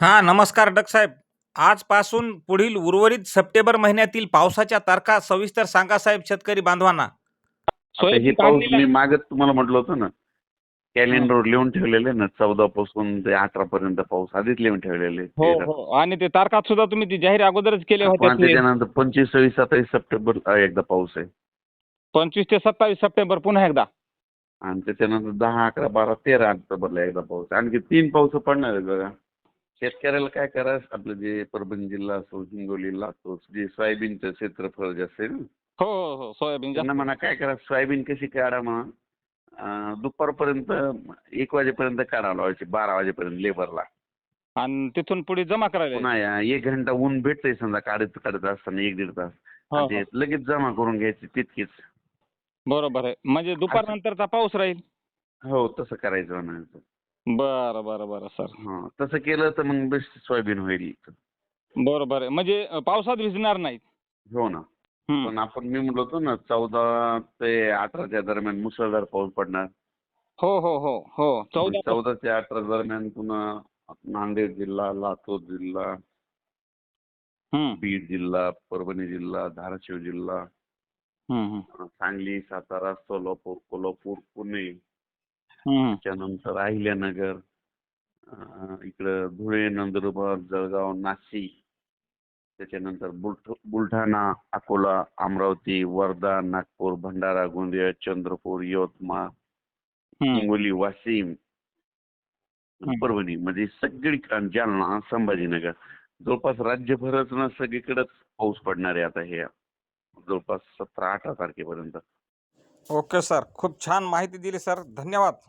हा नमस्कार डक साहेब. आजपासून पुढील उर्वरित सप्टेंबर महिन्यातील पावसाच्या तारखा सविस्तर सांगा साहेब शेतकरी बांधवांना. आता हे पाऊस मी. मागच तुम्हाला म्हटलं होतं ना कॅलेंडर लिहून ठेवलेले ना चौदा पासून ते अठरा पर्यंत पाऊस आधीच लिहून ठेवलेले हो हो. आणि ते तारखात सुद्धा तुम्ही ती जाहीर अगोदरच केले होते. पण त्याच्यानंतर पंचवीस सव्वीस सत्तावीस सप्टेंबर हा एकदा पाऊस आहे. पंचवीस ते सत्तावीस सप्टेंबर पुन्हा एकदा. आणि त्याच्यानंतर दहा अकरा बारा तेरा ऑक्टोबरला एकदा पाऊस आणखी तीन पाऊस पडणार आहे बघा. शेतकऱ्याला काय करायचं? आपलं जे परभणी जिल्हा असो हिंगोली लातूर जे सोयाबीनचं क्षेत्रफळ जे असेल. हो हो हो सोयाबीन त्यांना म्हणा काय करा सोयाबीन कशी काढा म्हणा. अं, दुपारपर्यंत एक वाजेपर्यंत काढावं लावायची बारा वाजेपर्यंत लेबरला. आणि तिथून पुढे जमा करायला पुन्हा या एक घंटा ऊन भेटतंय समजा काढत काढत असताना एक दीड तास. हो, आणि हो. ते लगेच जमा करून घ्यायची तितकीच. बरोबर आहे. म्हणजे दुपार नंतरचा पाऊस राहील. हो तसं करायचं म्हणायचं. बरं बरं बरं सर. हा तसं केलं तर मग बेस्ट सोयाबीन होईल बरोबर आहे म्हणजे पावसात भिजणार नाहीत. हो ना. हम्म. पण आपण मी म्हणलो होतो ना चौदा ते अठराच्या दरम्यान मुसळधार पाऊस पडणार. हो हो हो हो. चौदा चौदा ते अठरा दरम्यान पुन्हा नांदेड जिल्हा लातूर जिल्हा हम्म, बीड जिल्हा परभणी जिल्हा धाराशिव जिल्हा. हम्म, हम्म, सांगली सातारा सोलापूर कोल्हापूर पुणे. त्याच्यानंतर अहिल्यानगर इकडं धुळे नंदुरबार जळगाव नाशिक त्याच्यानंतर बुलढ बुलढाणा अकोला अमरावती वर्धा नागपूर भंडारा गोंदिया चंद्रपूर यवतमाळ. हिंगोली वाशिम. परभणी म्हणजे सगळीकडे जालना संभाजीनगर जवळपास राज्यभरच ना सगळीकडेच पाऊस पडणार आहे आता हे जवळपास सतरा अठरा तारखेपर्यंत ओके सर खूप छान माहिती दिली सर. धन्यवाद.